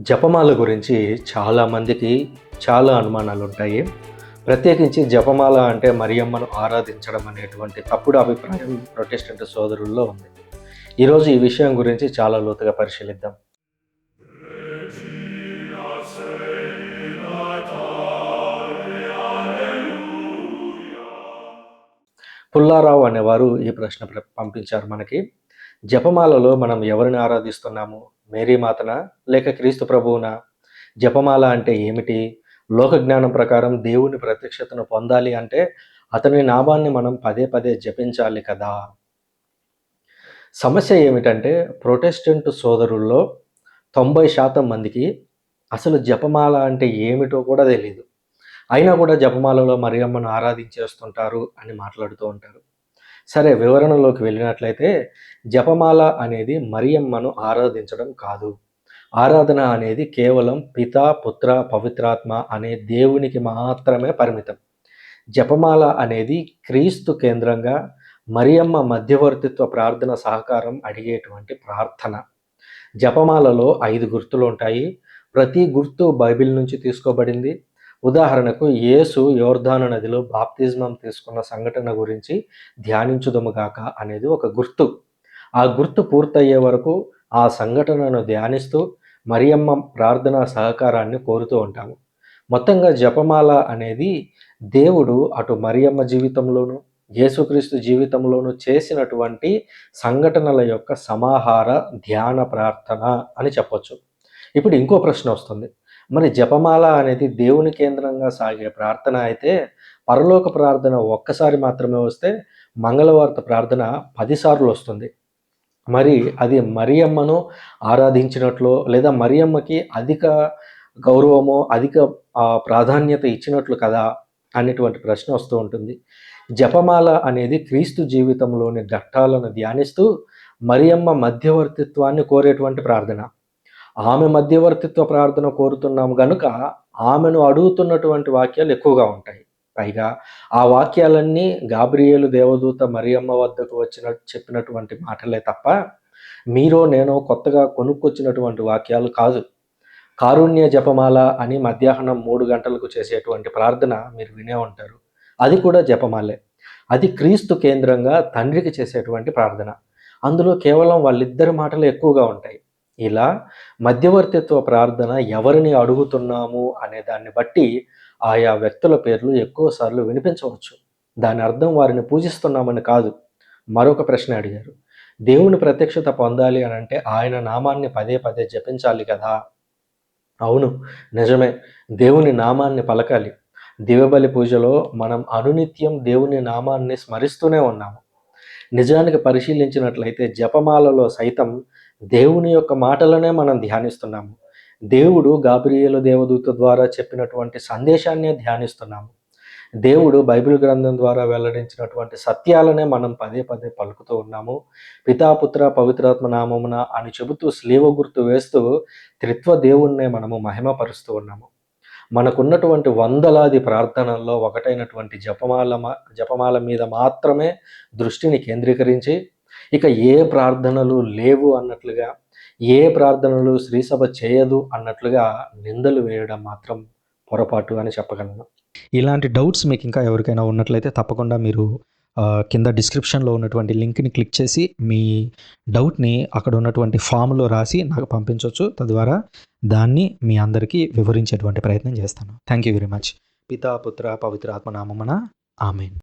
జపమాల గురించి చాలామందికి చాలా అనుమానాలు ఉంటాయి ప్రత్యేకించి జపమాల అంటే మరియమ్మను ఆరాధించడం అనేటువంటి తప్పుడు అభిప్రాయం ప్రొటెస్టెంట్ సోదరుల్లో ఉంది. ఈరోజు ఈ విషయం గురించి చాలా లోతుగా పరిశీలిద్దాం. పుల్లారావు అనేవారు ఈ ప్రశ్న ప్ర- పంపించారు మనకి. జపమాలలో మనం ఎవరిని ఆరాధిస్తున్నాము? మేరీ మాతన లేక క్రీస్తు ప్రభువునా? జపమాల అంటే ఏమిటి? లోక జ్ఞానం ప్రకారం దేవుని ప్రత్యక్షతను పొందాలి అంటే అతని నామాన్ని మనం పదే పదే జపించాలి కదా. సమస్య ఏమిటంటే ప్రొటెస్టెంట్ సోదరుల్లో తొంభై శాతం మందికి అసలు జపమాల అంటే ఏమిటో కూడా తెలియదు అయినా కూడా జపమాలలో మరియమ్మను ఆరాధించేస్తుంటారు అని మాట్లాడుతూ ఉంటారు. సరే వివరణలోకి వెళ్ళినట్లయితే జపమాల అనేది మరియమ్మను ఆరాధించడం కాదు. ఆరాధన అనేది కేవలం పిత పుత్ర పవిత్రాత్మ అనే దేవునికి మాత్రమే పరిమితం. జపమాల అనేది క్రీస్తు కేంద్రంగా మరియమ్మ మధ్యవర్తిత్వ ప్రార్థన సహకారం అడిగేటువంటి ప్రార్థన. జపమాలలో ఐదు గుర్తులు ఉంటాయి. ప్రతి గుర్తు బైబిల్ నుంచి తీసుకోబడింది. ఉదాహరణకు యేసు యోర్ధాను నదిలో బాప్తిజమం తీసుకున్న సంఘటన గురించి ధ్యానించుదముగాక అనేది ఒక గుర్తు. ఆ గుర్తు పూర్తయ్యే వరకు ఆ సంఘటనను ధ్యానిస్తూ మరియమ్మ ప్రార్థనా సహకారాన్ని కోరుతూ ఉంటాము. మొత్తంగా జపమాల అనేది దేవుడు అటు మరియమ్మ జీవితంలోనూ యేసుక్రీస్తు జీవితంలోనూ చేసినటువంటి సంఘటనల యొక్క సమాహార ధ్యాన ప్రార్థన అని చెప్పొచ్చు. ఇప్పుడు ఇంకో ప్రశ్న వస్తుంది. మరి జపమాల అనేది దేవుని కేంద్రంగా సాగే ప్రార్థన అయితే పరలోక ప్రార్థన ఒక్కసారి మాత్రమే వస్తే మంగళవార్త ప్రార్థన పదిసార్లు వస్తుంది. మరి అది మరియమ్మను ఆరాధించినట్లు లేదా మరియమ్మకి అధిక గౌరవమో అధిక ప్రాధాన్యత ఇచ్చినట్లు కదా అనేటువంటి ప్రశ్న వస్తూ ఉంటుంది. జపమాల అనేది క్రీస్తు జీవితంలోని ఘట్టాలను ధ్యానిస్తూ మరియమ్మ మధ్యవర్తిత్వాన్ని కోరేటువంటి ప్రార్థన. ఆమె మధ్యవర్తిత్వ ప్రార్థన కోరుతున్నాం గనుక ఆమెను అడుగుతున్నటువంటి వాక్యాలు ఎక్కువగా ఉంటాయి. పైగా ఆ వాక్యాలన్నీ గాబ్రియేలు దేవదూత మరియమ్మ వద్దకు వచ్చిన చెప్పినటువంటి మాటలే తప్ప మీరో నేను కొత్తగా కొనుక్కొచ్చినటువంటి వాక్యాలు కాదు. కారుణ్య జపమాల అని మధ్యాహ్నం మూడు గంటలకు చేసేటువంటి ప్రార్థన మీరు వినే ఉంటారు. అది కూడా జపమాలే. అది క్రీస్తు కేంద్రంగా తండ్రికి చేసేటువంటి ప్రార్థన. అందులో కేవలం వాళ్ళిద్దరి మాటలు ఎక్కువగా ఉంటాయి. ఇలా మధ్యవర్తిత్వ ప్రార్థన ఎవరిని అడుగుతున్నాము అనే దాన్ని బట్టి ఆయా వ్యక్తుల పేర్లు ఎక్కువసార్లు వినిపించవచ్చు. దాని అర్థం వారిని పూజిస్తున్నామని కాదు. మరొక ప్రశ్న అడిగారు. దేవుని ప్రత్యక్షత పొందాలి అని అంటే ఆయన నామాన్ని పదే పదే జపించాలి కదా? అవును నిజమే. దేవుని నామాన్ని పలకాలి. దివబలి పూజలో మనం అనునిత్యం దేవుని నామాన్ని స్మరిస్తూనే ఉన్నాము. నిజానికి పరిశీలించినట్లయితే జపమాలలో సైతం దేవుని యొక్క మాటలనే మనం ధ్యానిస్తున్నాము. దేవుడు గాబ్రియేలు దేవదూత ద్వారా చెప్పినటువంటి సందేశాన్నే ధ్యానిస్తున్నాము. దేవుడు బైబిల్ గ్రంథం ద్వారా వెల్లడించినటువంటి సత్యాలనే మనం పదే పదే పలుకుతూ ఉన్నాము. పితాపుత్ర పవిత్రాత్మ నామమున అని చెబుతూ స్లీవ గుర్తు వేస్తూ త్రిత్వ దేవుణ్ణే మనము మహిమపరుస్తూ ఉన్నాము. మనకున్నటువంటి వందలాది ప్రార్థనల్లో ఒకటైనటువంటి జపమాల మా- జపమాల మీద మాత్రమే దృష్టిని కేంద్రీకరించి ఇక ఏ ప్రార్థనలు లేవు అన్నట్లుగా ఏ ప్రార్థనలు శ్రీసభ చేయదు అన్నట్లుగా నిందలు వేయడం మాత్రం పొరపాటు అని చెప్పగలను. ఇలాంటి డౌట్స్ మీకు ఇంకా ఎవరికైనా ఉన్నట్లయితే తప్పకుండా మీరు కింద డిస్క్రిప్షన్లో ఉన్నటువంటి లింక్ని క్లిక్ చేసి మీ డౌట్ని అక్కడ ఉన్నటువంటి ఫామ్లో రాసి నాకు పంపించవచ్చు తద్వారా దాన్ని మీ అందరికీ వివరించేటువంటి ప్రయత్నం చేస్తాను. థ్యాంక్ యూ వెరీ మచ్ పితా పుత్ర పవిత్ర ఆత్మ నామమున ఆమెన్.